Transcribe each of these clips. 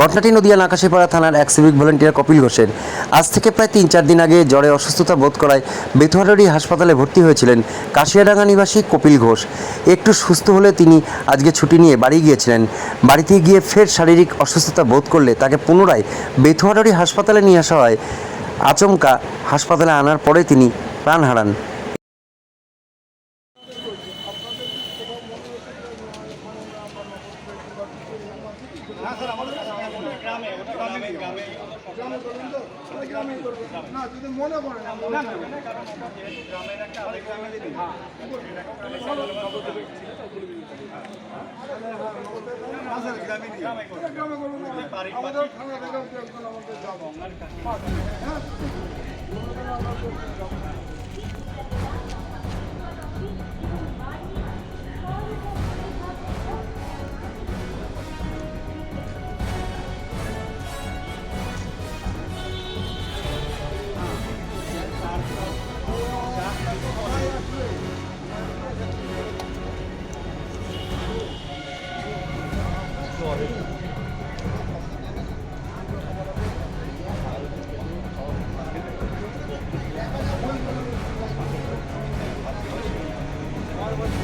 ঘটনাটি নদিয়া নাকাশিপাড়া থানার এক সিভিক ভলেন্টিয়ার কপিল ঘোষের। আজ থেকে প্রায় তিন চার দিন আগে জ্বরে অসুস্থতা বোধ করায় বেথুয়ারি হাসপাতালে ভর্তি হয়েছিলেন কাশিয়াডাঙ্গা নিবাসী কপিল ঘোষ। একটু সুস্থ হলে তিনি আজকে ছুটি নিয়ে বাড়ি গিয়েছিলেন। বাড়িতে গিয়ে ফের শারীরিক অসুস্থতা বোধ করলে তাকে পুনরায় বেথুয়ারি হাসপাতালে নিয়ে আসা হয়। আচমকা হাসপাতালে আনার পরে তিনি প্রাণ হারান। মনে করেন আমাদের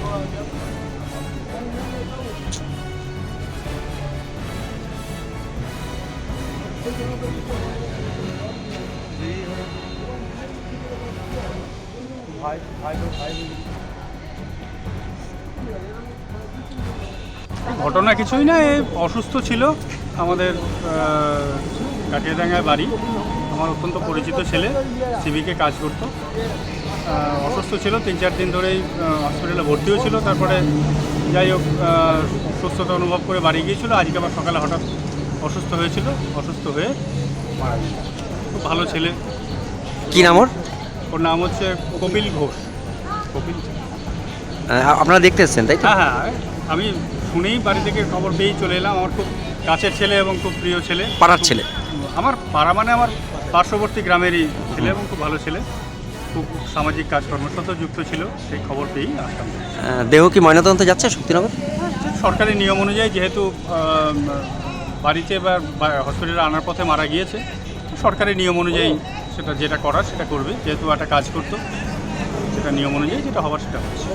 আমাদের হ্যাঁ ঘটনা কিছুই না অসুস্থ ছিল আমাদের কাটিয়াডাঙ্গায় বাড়ি। আমার অত্যন্ত পরিচিত ছেলে সিভিকে কাজ করতো। অসুস্থ ছিল তিন চার দিন ধরেই হসপিটালে ভর্তিও ছিল তারপরে যাই হোক সুস্থতা অনুভব করে বাড়ি গিয়েছিল। আজকে আবার সকালে হঠাৎ অসুস্থ হয়েছিল। অসুস্থ হয়ে মারা খুব ভালো ছেলে। কি নাম ওর? ওর নাম হচ্ছে কপিল ঘোষ। কপিল? আপনারা দেখতে এসছেন তাই তো? হ্যাঁ হ্যাঁ। আমি শুনেই বাড়ি থেকে খবর পেয়েই চলে এলাম। আমার খুব কাছের ছেলে এবং খুব প্রিয় ছেলে। পাড়ার ছেলে। আমার পাড়া মানে আমার পার্শ্ববর্তী গ্রামেরই ছেলে এবং খুব ভালো ছেলে। খুব সামাজিক কাজকর্মের সাথেও যুক্ত ছিল সেই খবর পেয়েই আসলাম। দেহ কি ময়নাতদন্তে যাচ্ছে শক্তিনগর? সরকারি নিয়ম অনুযায়ী যেহেতু বাড়িতে বা বা- হসপিটালে আনার পথে মারা গিয়েছে সরকারি নিয়ম অনুযায়ী সেটা যেটা করার সেটা করবে যেহেতু একটা কাজ করতো সেটা নিয়ম অনুযায়ী যেটা হবার সেটা হচ্ছে।